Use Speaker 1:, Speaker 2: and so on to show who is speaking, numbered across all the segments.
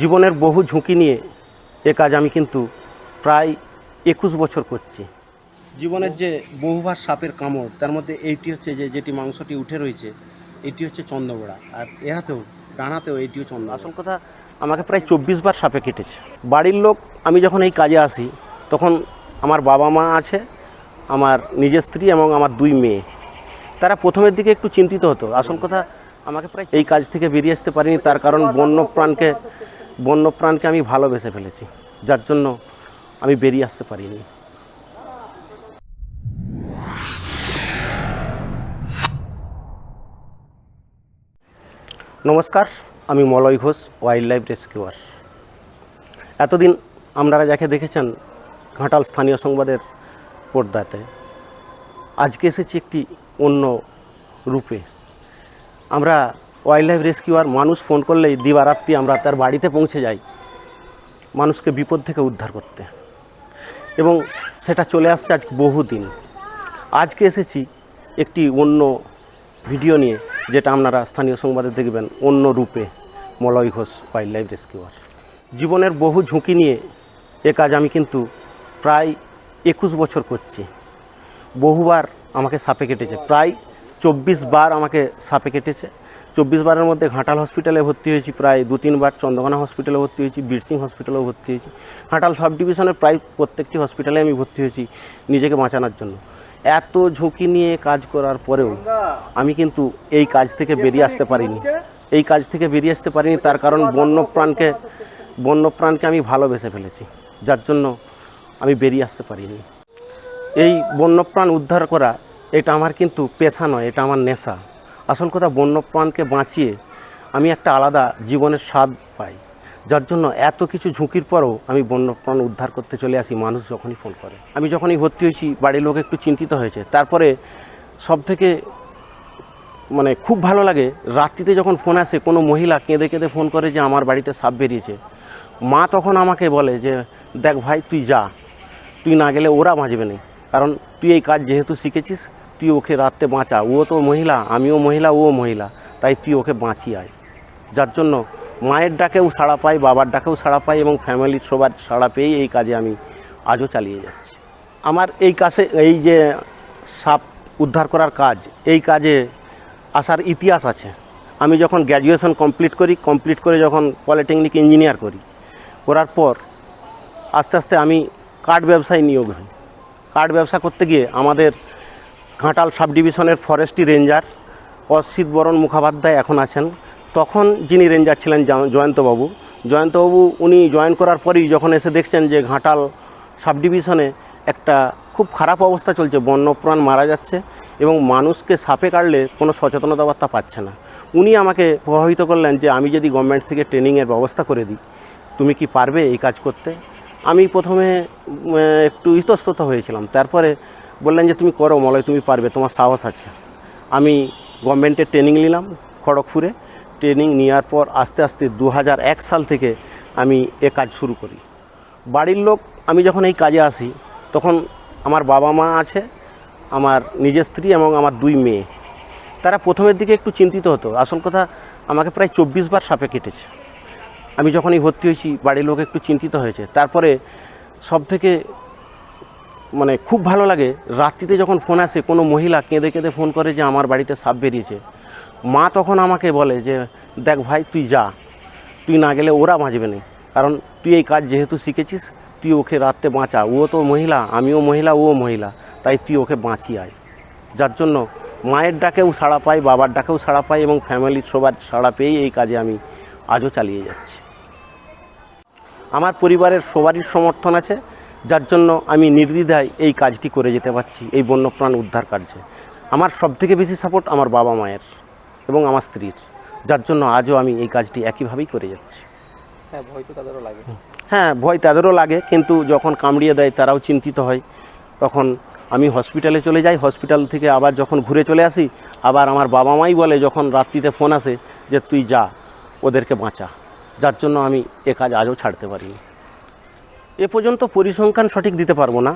Speaker 1: জীবনের বহু ঝুঁকি নিয়ে এ কাজ আমি কিন্তু প্রায় একুশ বছর করছি। জীবনের যে বহুবার সাপের কামড় তার মধ্যে এইটি হচ্ছে যে যেটি মাংসটি উঠে রয়েছে এটি হচ্ছে চন্দ্রবড়া। আর এহাতেও ডানাতেও এটিও চন্দ্র আসল কথা আমাকে প্রায় চব্বিশ বার সাপে কেটেছে। বাড়ির লোক আমি যখন এই কাজে আসি তখন আমার বাবা মা আছে আমার নিজের স্ত্রী এবং আমার দুই মেয়ে। তারা প্রথমের দিকে একটু চিন্তিত হতো। আসল কথা আমাকে প্রায় এই কাজ থেকে বেরিয়ে আসতে পারিনি তার কারণ বন্যপ্রাণকে বন্যপ্রাণকে আমি ভালোবেসে ফেলেছি, যার জন্য আমি বেরিয়ে আসতে পারিনি। নমস্কার, আমি Malay Ghosh wild life rescuer এতদিন আপনারা যাকে দেখেছেন ঘাটাল স্থানীয় সংবাদের পর্দাতে, আজকে এসেছি একটি অন্য রূপে। আমরা ওয়াইল্ড লাইফ রেস্কিউয়ার মানুষ ফোন করলেই দিবারাত্রি আমরা তার বাড়িতে পৌঁছে যাই মানুষকে বিপদ থেকে উদ্ধার করতে। এবং সেটা চলে আসছে আজ বহুদিন। আজকে এসেছি একটি অন্য ভিডিও নিয়ে যেটা আপনারা স্থানীয় সংবাদে দেখবেন, অন্য রূপে Malay Ghosh wild life rescuer জীবনের বহু ঝুঁকি নিয়ে এ কাজ আমি কিন্তু প্রায় একুশ বছর করছি। বহুবার আমাকে সাপে কেটেছে, প্রায় চব্বিশ বার আমাকে সাপে কেটেছে। চব্বিশ বারের মধ্যে ঘাটাল হসপিটালে ভর্তি হয়েছি, প্রায় দু তিনবার চন্দ্রকোনা হসপিটালে ভর্তি হয়েছি বীরসিং হসপিটালেও ভর্তি হয়েছি। ঘাটাল সাব ডিভিশনের প্রায় প্রত্যেকটি হসপিটালে আমি ভর্তি হয়েছি নিজেকে বাঁচানোর জন্য। এত ঝুঁকি নিয়ে কাজ করার পরেও আমি কিন্তু এই কাজ থেকে বেরিয়ে আসতে পারিনি। এই কাজ থেকে বেরিয়ে আসতে পারিনি, তার কারণ বন্যপ্রাণকে বন্যপ্রাণকে আমি ভালোবেসে ফেলেছি। যার জন্য আমি বেরিয়ে আসতে পারিনি। এই বন্যপ্রাণ উদ্ধার করা, এটা আমার কিন্তু পেশা নয়, এটা আমার নেশা। আসল কথা বন্যপ্রাণকে বাঁচিয়ে আমি একটা আলাদা জীবনের স্বাদ পাই। যার জন্য এত কিছু ঝুঁকির পরও আমি বন্যপ্রাণ উদ্ধার করতে চলে আসি, মানুষ যখনই ফোন করে। আমি যখনই ভর্তি হয়েছি, বাড়ির লোক একটু চিন্তিত হয়েছে। তারপরে সব থেকে মানে খুব ভালো লাগে, রাত্রিতে যখন ফোন আসে, কোনো মহিলা কেঁদে কেঁদে ফোন করে যে আমার বাড়িতে সাপ বেরিয়েছে। মা তখন আমাকে বলে যে, দেখ ভাই, তুই যা। তুই না গেলে ওরা বাঁচবে না। কারণ তুই এই কাজ যেহেতু শিখেছিস তুই ওকে রাত্রে বাঁচা। ও তো মহিলা, আমিও মহিলা, ও মহিলা। তাই তুই ওকে বাঁচিয়ে আয়। যার জন্য মায়ের ডাকেও সাড়া পাই, বাবার ডাকেও সাড়া পাই এবং ফ্যামিলির সবার সাড়া পেয়েই এই কাজে আমি আজও চালিয়ে যাচ্ছি। আমার এই কাছে এই যে সাপ উদ্ধার করার কাজ, এই কাজে আসার ইতিহাস আছে। আমি যখন গ্র্যাজুয়েশন কমপ্লিট করি কমপ্লিট করে যখন পলিটেকনিক ইঞ্জিনিয়ার করি, করার পর আস্তে আস্তে আমি কাঠ ব্যবসায় নিয়োগ হই। কাঠ ব্যবসা করতে গিয়ে আমাদের ঘাটাল সাব ডিভিশনের ফরেস্ট্রি রেঞ্জার অসিত বরণ মুখোপাধ্যায় এখন আছেন। তখন যিনি রেঞ্জার ছিলেন জয়ন্তবাবু। জয়ন্তবাবু উনি জয়েন করার পরেই যখন এসে দেখছেন যে ঘাটাল সাব ডিভিশনে একটা খুব খারাপ অবস্থা চলছে, বন্যপ্রাণ মারা যাচ্ছে এবং মানুষকে সাপে কাটলে কোনো সচেতনতা বার্তা পাচ্ছে না। উনি আমাকে প্রভাবিত করলেন যে আমি যদি গভর্নমেন্ট থেকে ট্রেনিংয়ের ব্যবস্থা করে দিই, তুমি কি পারবে এই কাজ করতে? আমি প্রথমে একটু ইতস্তত হয়েছিলাম। তারপরে বললেন যে, তুমি করো মলয়, তুমি পারবে, তোমার সাহস আছে। আমি গভর্নমেন্টের ট্রেনিং নিলাম খড়গপুরে। ট্রেনিং নেওয়ার পর আস্তে আস্তে দু সাল থেকে আমি এ কাজ শুরু করি। বাড়ির লোক, আমি যখন এই কাজে আসি, তখন আমার বাবা মা আছে, আমার নিজের স্ত্রী এবং আমার দুই মেয়ে। তারা প্রথমের দিকে একটু চিন্তিত হতো। আসল কথা, আমাকে প্রায় চব্বিশ বার সাপে কেটেছে। আমি যখনই ভর্তি হয়েছি, বাড়ির লোক একটু চিন্তিত হয়েছে। তারপরে সব থেকে মানে খুব ভালো লাগে। রাত্রিতে যখন ফোন আসে, কোনো মহিলা কেঁদে কেঁদে ফোন করে যে, আমার বাড়িতে সাপ বেরিয়েছে। মা তখন আমাকে বলে যে, দেখ ভাই, তুই যা। তুই না গেলে ওরা বাঁচবে না। কারণ তুই এই কাজ যেহেতু শিখেছিস, তুই ওকে রাত্রে বাঁচা। ও তো মহিলা, আমিও মহিলা, ও মহিলা। তাই তুই ওকে বাঁচিয়ে আয়। যার জন্য মায়ের ডাকেও সাড়া পাই, বাবার ডাকেও সাড়া পাই এবং ফ্যামিলির সবার সাড়া পেয়েই এই কাজে আমি আজও চালিয়ে যাচ্ছি। আমার পরিবারের সবারই সমর্থন আছে। যার জন্য আমি নির্দ্বিধায় এই কাজটি করে যেতে পারছি এই বন্যপ্রাণ উদ্ধার কার্যে। আমার সবথেকে বেশি সাপোর্ট আমার বাবা মায়ের এবং আমার স্ত্রীর যার জন্য আজও আমি এই কাজটি একইভাবেই করে যাচ্ছি।
Speaker 2: হ্যাঁ ভয় তো তাদেরও লাগে।
Speaker 1: হ্যাঁ ভয় তাদেরও লাগে কিন্তু যখন কামড়িয়ে দেয় তারাও চিন্তিত হয়। তখন আমি হসপিটালে চলে যাই হসপিটাল থেকে আবার যখন ঘুরে চলে আসি আবার আমার বাবা মাই বলে যখন রাত্রিতে ফোন আসে যে তুই যা ওদেরকে বাঁচা। যার জন্য আমি এ কাজ আজও ছাড়তে পারিনি। এ পর্যন্ত পরিসংখ্যান সঠিক দিতে পারব না।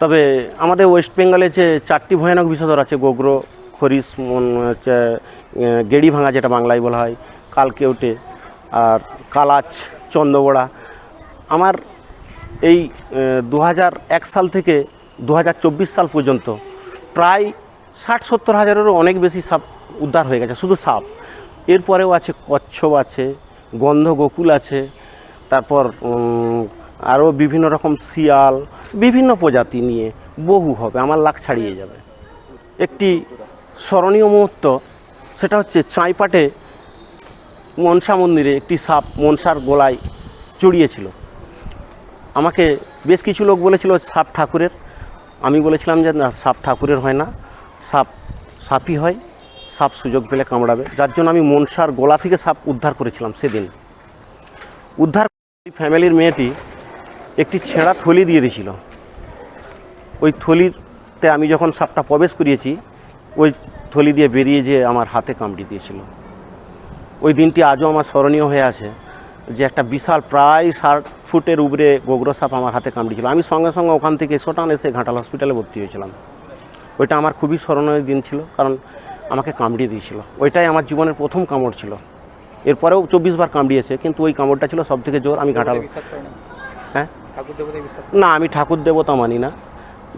Speaker 1: তবে আমাদের ওয়েস্ট বেঙ্গলে যে চারটি ভয়ানক বিষধর আছে, গোগ্র, খরিস হচ্ছে গেড়ি ভাঙা যেটা বাংলায় বলা হয়, কালকেউটে আর কালাচ চন্দ্রবড়া আমার এই দু সাল থেকে দু হাজার চব্বিশ সাল পর্যন্ত প্রায় ষাট সত্তর হাজারেরও অনেক বেশি সাপ উদ্ধার হয়ে গেছে, শুধু সাপ। এরপরেও আছে কচ্ছপ আছে গন্ধ গোকুল আছে, তারপর আরও বিভিন্ন রকম শিয়াল, বিভিন্ন প্রজাতি নিয়ে বহু হবে, আমার লাখ ছাড়িয়ে যাবে। একটি স্মরণীয় মুহূর্ত, সেটা হচ্ছে চাঁইপাটে মনসা মন্দিরে একটি সাপ মনসার গোলায় চড়িয়েছিল। আমাকে বেশ কিছু লোক বলেছিল, সাপ ঠাকুরের। আমি বলেছিলাম যে, না, সাপ ঠাকুরের হয় না। সাপ সাপই হয়, সাপ সুযোগ পেলে কামড়াবে। যার জন্য আমি মনসার গোলা থেকে সাপ উদ্ধার করেছিলাম সেদিন। উদ্ধার ফ্যামিলির মেয়েটি একটি ছেঁড়া থলি দিয়ে দিয়েছিল। ওই থলিতে আমি যখন সাপটা প্রবেশ করিয়েছি ওই থলি দিয়ে বেরিয়ে যেয়ে আমার হাতে কামড়ি দিয়েছিল। ওই দিনটি আজও আমার স্মরণীয় হয়ে আছে যে একটা বিশাল প্রায় ষাট ফুটের উপরে গোগ্র সাপ আমার হাতে কামড়িয়েছিল আমি সঙ্গে সঙ্গে ওখান থেকে সোটান এসে ঘাটাল হসপিটালে ভর্তি হয়েছিলাম। ওইটা আমার খুবই স্মরণীয় দিন ছিল কারণ আমাকে কামড়িয়ে দিয়েছিল। ওইটাই আমার জীবনের প্রথম কামড় ছিল। এরপরেও চব্বিশ বার কামড়িয়েছে কিন্তু ওই কামড়টা ছিল সব থেকে জোর। আমি ঘাটাল হ্যাঁ? না, আমি ঠাকুর দেবতা মানি না,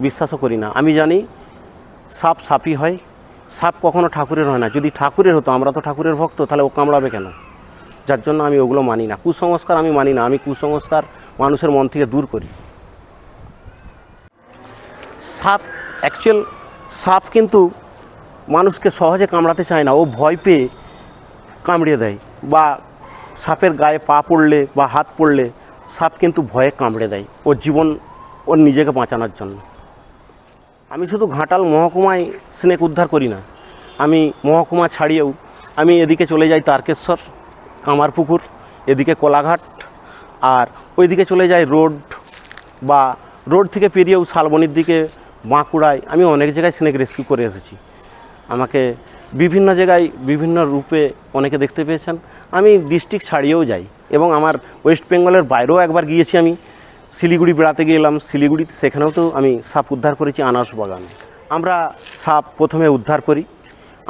Speaker 1: বিশ্বাসও করি না। আমি জানি সাপ সাপই হয়, সাপ কখনো ঠাকুরের হয় না। যদি ঠাকুরের হতো, আমরা তো ঠাকুরের ভক্ত, তাহলে ও কামড়াবে কেন? যার জন্য আমি ওগুলো মানি না। কুসংস্কার আমি মানি না, আমি কুসংস্কার মানুষের মন থেকে দূর করি। সাপ অ্যাকচুয়াল সাপ কিন্তু মানুষকে সহজে কামড়াতে চায় না। ও ভয় পেয়ে কামড়িয়ে দেয়, বা সাপের গায়ে পা পড়লে বা হাত পড়লে সাপ কিন্তু ভয়ে কামড়ে দেয় ওর জীবন ওর নিজেকে বাঁচানোর জন্য। আমি শুধু ঘাটাল মহকুমায় স্নেক উদ্ধার করি না। আমি মহকুমা ছাড়িয়েও আমি এদিকে চলে যাই তারকেশ্বর, কামারপুকুর, এদিকে কোলাঘাট আর ওইদিকে চলে যাই রোড বা রোড থেকে পেরিয়েও শালবনির দিকে বাঁকুড়ায়। আমি অনেক জায়গায় স্নেক রেস্কিউ করে এসেছি। আমাকে বিভিন্ন জায়গায় বিভিন্ন রূপে অনেকে দেখতে পেয়েছেন। আমি ডিস্ট্রিক্ট ছাড়িয়েও যাই। এবং আমার ওয়েস্ট বেঙ্গলের বাইরেও একবার গিয়েছি আমি। শিলিগুড়ি বেড়াতে গেলাম। শিলিগুড়ি সেখানেও তো আমি সাপ উদ্ধার করেছি, আনারস বাগানে। আমরা সাপ প্রথমে উদ্ধার করি।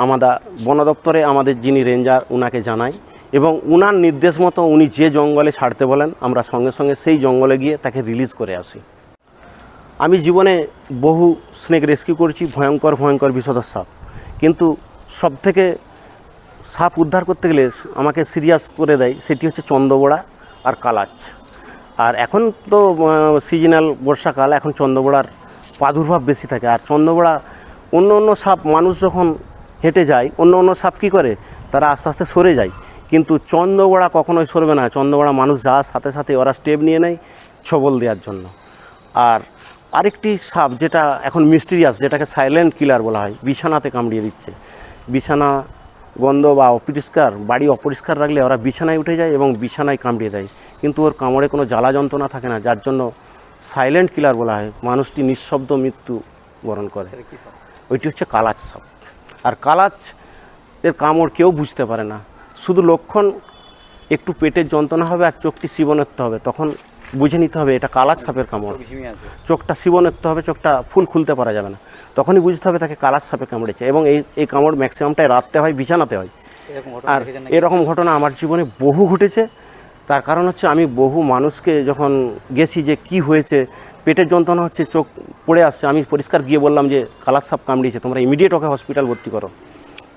Speaker 1: আমাদের বন দপ্তরে আমাদের যিনি রেঞ্জার, উনাকে জানাই এবং উনার নির্দেশ মতো উনি যে জঙ্গলে ছাড়তে বলেন, আমরা সঙ্গে সঙ্গে সেই জঙ্গলে গিয়ে তাকে রিলিজ করে আসি। আমি জীবনে বহু স্নেক রেস্কিউ করেছি, ভয়ঙ্কর ভয়ঙ্কর বিষধর সাপ। কিন্তু সবথেকে সাপ উদ্ধার করতে গেলে আমাকে সিরিয়াস করে দেয়, সেটি হচ্ছে চন্দ্রবোড়া আর কালাচ। আর এখন তো সিজনাল বর্ষাকাল, এখন চন্দ্রবোড়ার প্রাদুর্ভাব বেশি থাকে। আর চন্দ্রবোড়া অন্য অন্য সাপ, মানুষ যখন হেঁটে যায়, অন্য অন্য সাপ কী করে? তারা আস্তে আস্তে সরে যায়। কিন্তু চন্দ্রবোড়া কখনোই সরবে না। চন্দ্রবোড়া মানুষ যাওয়ার সাথে সাথে ওরা স্টেপ নিয়ে নেয় ছবল দেওয়ার জন্য। আর আরেকটি সাপ যেটা এখন মিস্টিরিয়াস যেটাকে সাইলেন্ট কিলার বলা হয়, বিছানাতে কামড়িয়ে দিচ্ছে। বিছানা গন্ধ বা অপরিষ্কার বাড়ি অপরিষ্কার রাখলে ওরা বিছানায় উঠে যায় এবং বিছানায় কামড়িয়ে দেয়। কিন্তু ওর কামড়ে কোনো জ্বালা যন্ত্রণা থাকে না যার জন্য সাইলেন্ট কিলার বলা হয়। মানুষটি নিঃশব্দ মৃত্যু বরণ করে। ওইটি হচ্ছে কালাচ সাপ। আর কালাচ এর কামড় কেউ বুঝতে পারে না। শুধু লক্ষণ একটু পেটের যন্ত্রণা হবে আর চোখটি শিবনত্ব হবে। তখন বুঝে নিতে হবে এটা কালাচ সাপের কামড়।
Speaker 2: চোখটা
Speaker 1: চোখটা শিবনত্ব হবে চোখটা ফুল খুলতে পারা যাবে না। তখনই বুঝতে হবে তাকে কালাচ সাপে কামড়েছে এবং এই এই কামড় ম্যাক্সিমামটাই রাত্রে হয় বিছানাতে হয়। আর এরকম ঘটনা আমার জীবনে বহু ঘটেছে। তার কারণ হচ্ছে আমি বহু মানুষকে যখন গেছি যে কি হয়েছে পেটের যন্ত্রণা হচ্ছে চোখ পড়ে আসছে আমি পরিষ্কার গিয়ে বললাম যে কালার সাপ কামড়িয়েছে তোমরা ইমিডিয়েট ওকে হসপিটাল ভর্তি করো।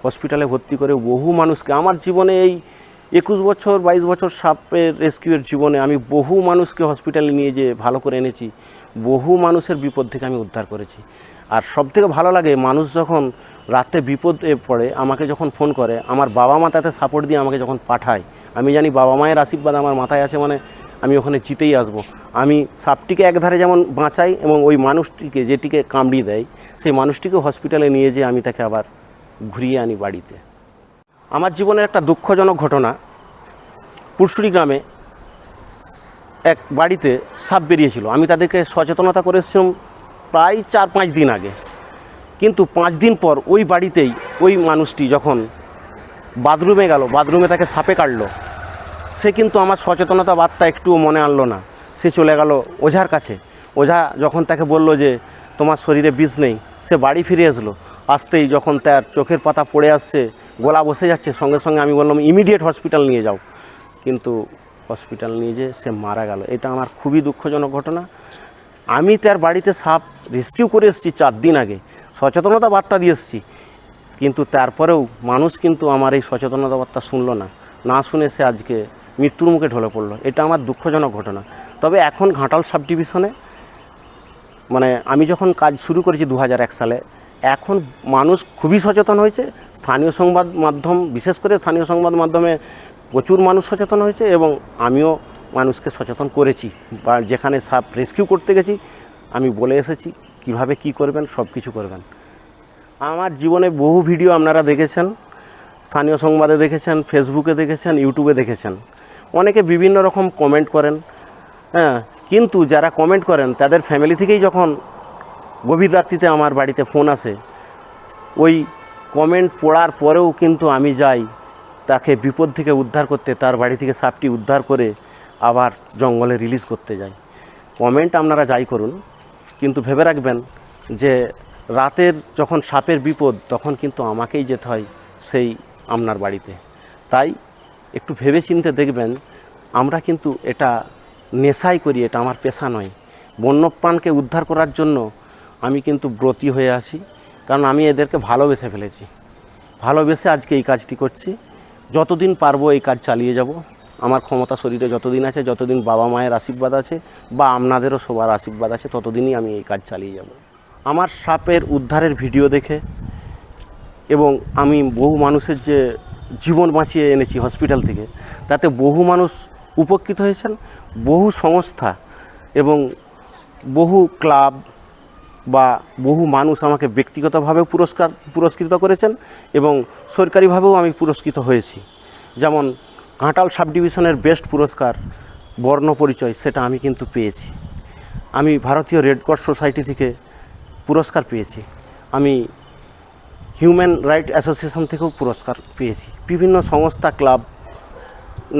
Speaker 1: হসপিটালে ভর্তি করে বহু মানুষকে আমার জীবনে এই একুশ বছর, বাইশ বছর সাপের রেস্কিউয়ের জীবনে আমি বহু মানুষকে হসপিটালে নিয়ে যেয়ে ভালো করে এনেছি। বহু মানুষের বিপদ থেকে আমি উদ্ধার করেছি। আর সব থেকে ভালো লাগে, মানুষ যখন রাতে বিপদে পড়ে, আমাকে যখন ফোন করে, আমার বাবা মা তাতে সাপোর্ট দিয়ে আমাকে যখন পাঠায়, আমি জানি বাবা মায়ের আশীর্বাদ আমার মাথায় আছে মানে আমি ওখানে জিতেই আসব। আমি সাপটিকে একধারে যেমন বাঁচাই এবং ওই মানুষটিকে যেটিকে কামড়িয়ে দেয়, সেই মানুষটিকে হসপিটালে নিয়ে যেয়ে আমি তাকে আবার ঘুরিয়ে আনি বাড়িতে। আমার জীবনের একটা দুঃখজনক ঘটনা। পুরসুরি গ্রামে এক বাড়িতে সাপ বেরিয়েছিল। আমি তাদেরকে সচেতনতা করেছিলাম প্রায় চার পাঁচ দিন আগে। কিন্তু পাঁচ দিন পর ওই বাড়িতেই ওই মানুষটি যখন বাথরুমে গেল, বাথরুমে তাকে সাপে কাটলো, সে কিন্তু আমার সচেতনতা বার্তা একটুও মনে আনলো না। সে চলে গেল ওঝার কাছে। ওঝা যখন তাকে বলল যে, তোমার শরীরে বিষ নেই, সে বাড়ি ফিরে আসলো। আসতেই যখন তার চোখের পাতা পড়ে আসছে, গলা বসে যাচ্ছে, সঙ্গে সঙ্গে আমি বললাম ইমিডিয়েট হসপিটাল নিয়ে যাও। কিন্তু হসপিটাল নিয়ে যেয়ে সে মারা গেল। এটা আমার খুবই দুঃখজনক ঘটনা। আমি তার বাড়িতে সাপ রেস্কিউ করে এসেছি চার দিন আগে। সচেতনতা বার্তা দিয়ে এসেছি। কিন্তু তারপরেও মানুষ কিন্তু আমার এই সচেতনতা বার্তা শুনলো না। না শুনে সে আজকে মৃত্যুর মুখে ঢলে পড়ল। এটা আমার দুঃখজনক ঘটনা। তবে এখন ঘাটাল সাব ডিভিশনে মানে আমি যখন কাজ শুরু করেছি দু সালে এখন মানুষ খুবই সচেতন হয়েছে। স্থানীয় সংবাদ মাধ্যম, বিশেষ করে স্থানীয় সংবাদ মাধ্যমে প্রচুর মানুষ সচেতন হয়েছে এবং আমিও মানুষকে সচেতন করেছি। বা যেখানে সাপ রেস্কিউ করতে গেছি, আমি বলে এসেছি কীভাবে কি করবেন, সব কিছু করবেন। আমার জীবনে বহু ভিডিও আপনারা দেখেছেন, স্থানীয় সংবাদে দেখেছেন ফেসবুকে দেখেছেন ইউটিউবে দেখেছেন। অনেকে বিভিন্ন রকম কমেন্ট করেন হ্যাঁ কিন্তু যারা কমেন্ট করেন, তাদের ফ্যামিলি থেকেই যখন গভীর রাত্রিতে আমার বাড়িতে ফোন আসে। ওই কমেন্ট পড়ার পরেও কিন্তু আমি যাই, তাকে বিপদ থেকে উদ্ধার করতে, তার বাড়ি থেকে সাপটি উদ্ধার করে আবার জঙ্গলে রিলিজ করতে যাই। কমেন্ট আপনারা যাই করুন, কিন্তু ভেবে রাখবেন যে রাতের যখন সাপের বিপদ, তখন কিন্তু আমাকেই যেতে হয় সেই আপনার বাড়িতে। তাই একটু ভেবে চিনতে দেখবেন, আমরা কিন্তু এটা নেশাই করি, এটা আমার পেশা নয়। বন্যপ্রাণকে উদ্ধার করার জন্য আমি কিন্তু ব্রতী হয়ে আছি, কারণ আমি এদেরকে ভালোবেসে ফেলেছি। ভালোবেসে আজকে এই কাজটি করছি। যতদিন পারব এই কাজ চালিয়ে যাব। আমার ক্ষমতা শরীরে যতদিন আছে, যতদিন বাবা মায়ের আশীর্বাদ আছে বা আপনাদেরও সবার আশীর্বাদ আছে, ততদিনই আমি এই কাজ চালিয়ে যাব। আমার সাপের উদ্ধারের ভিডিও দেখে এবং আমি বহু মানুষের যে জীবন বাঁচিয়ে এনেছি হসপিটাল থেকে, তাতে বহু মানুষ উপকৃত হয়েছেন, বহু সংস্থা এবং বহু ক্লাব বা বহু মানুষ আমাকে ব্যক্তিগতভাবেও পুরস্কার, পুরস্কৃত করেছেন এবং সরকারিভাবেও আমি পুরস্কৃত হয়েছি। যেমন ঘাটাল সাব ডিভিশনের বেস্ট পুরস্কার, বর্ণ পরিচয়, সেটা আমি কিন্তু পেয়েছি। আমি ভারতীয় রেড ক্রস সোসাইটি থেকে পুরস্কার পেয়েছি। আমি হিউম্যান রাইট অ্যাসোসিয়েশন থেকেও পুরস্কার পেয়েছি। বিভিন্ন সংস্থা, ক্লাব,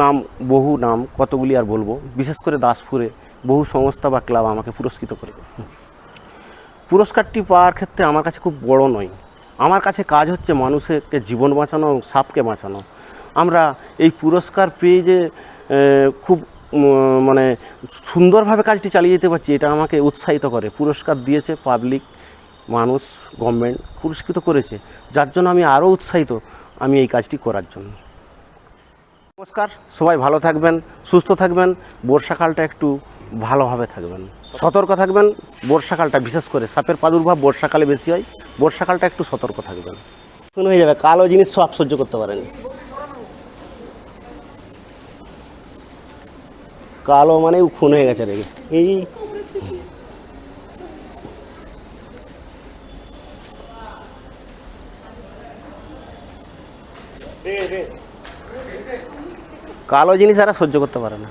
Speaker 1: নাম, বহু নাম, কতগুলি আর বলব, বিশেষ করে দাসপুরে বহু সংস্থা বা ক্লাব আমাকে পুরস্কৃত করে পুরস্কারটি পাওয়ার ক্ষেত্রে আমার কাছে খুব বড় নয়। আমার কাছে কাজ হচ্ছে মানুষকে জীবন বাঁচানো এবং সাপকে বাঁচানো। আমরা এই পুরস্কার পেয়ে যে খুব মানে সুন্দরভাবে কাজটি চালিয়ে যেতে পারছি, এটা আমাকে উৎসাহিত করে। পুরস্কার দিয়েছে পাবলিক মানুষ গভর্নমেন্ট পুরস্কৃত করেছে। যার জন্য আমি আরও উৎসাহিত আমি এই কাজটি করার জন্য। নমস্কার, সবাই ভালো থাকবেন, সুস্থ থাকবেন, বর্ষাকালটা একটু ভালোভাবে থাকবেন। সতর্ক থাকবেন, বর্ষাকালটা বিশেষ করে সাপের প্রাদুর্ভাব বর্ষাকালে বেশি হয়, বর্ষাকালটা একটু সতর্ক থাকবেন। শুনে হয়ে যাবে কালো জিনিস সব সহ্য করতে পারেনি। কালো মানে খুন হয়ে গেছে রেগে এই কালো জিনিস তারা সহ্য করতে পারে না।